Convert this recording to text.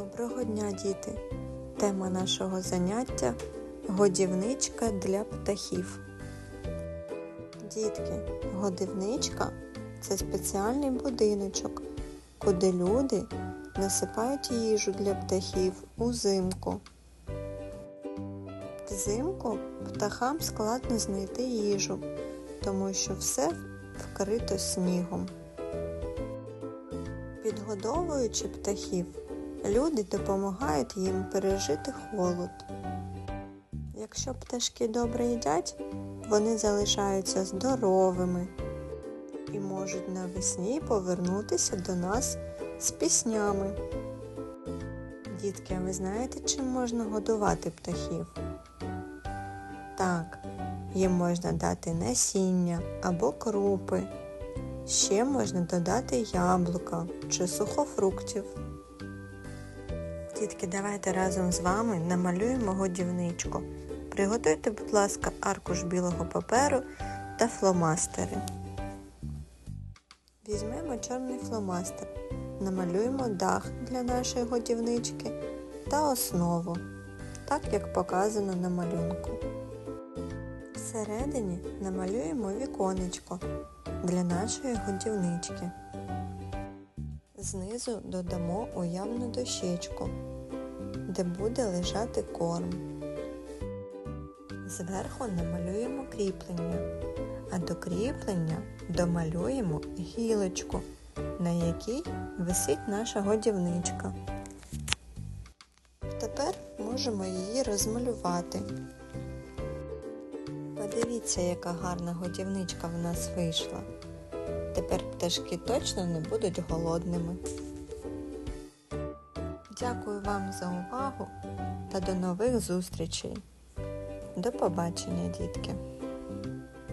Доброго дня, діти! Тема нашого заняття годівничка для птахів. Дітки, годівничка це спеціальний будиночок, куди люди насипають їжу для птахів узимку. Взимку птахам складно знайти їжу, тому що все вкрито снігом. Підгодовуючи птахів, люди допомагають їм пережити холод. Якщо пташки добре їдять, вони залишаються здоровими і можуть навесні повернутися до нас з піснями. Дітки, а ви знаєте, чим можна годувати птахів? Так, їм можна дати насіння або крупи. Ще можна додати яблука чи сухофруктів. Дітки, давайте разом з вами намалюємо годівничку. Приготуйте, будь ласка, аркуш білого паперу та фломастери. Візьмемо чорний фломастер, намалюємо дах для нашої годівнички та основу, так як показано на малюнку. Всередині намалюємо віконечко для нашої годівнички. Знизу додамо уявну дощечку, де буде лежати корм. Зверху намалюємо кріплення, а до кріплення домалюємо гілочку, на якій висить наша годівничка. Тепер можемо її розмалювати. Подивіться, яка гарна годівничка в нас вийшла. Тепер пташки точно не будуть голодними. Дякую вам за увагу та до нових зустрічей. До побачення, дітки!